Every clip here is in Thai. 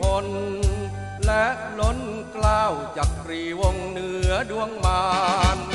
พล และล้นกล้าวจักรีวงเหนือดวงมาร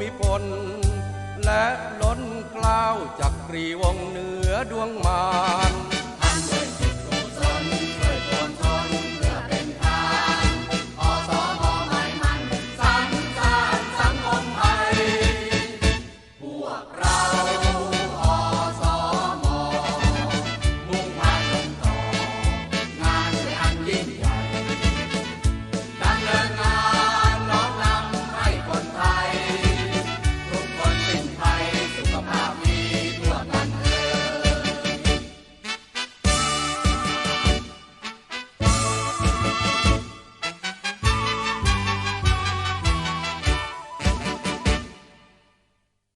มิพล และล้นกล้าวจักรีวงเหนือดวงมาร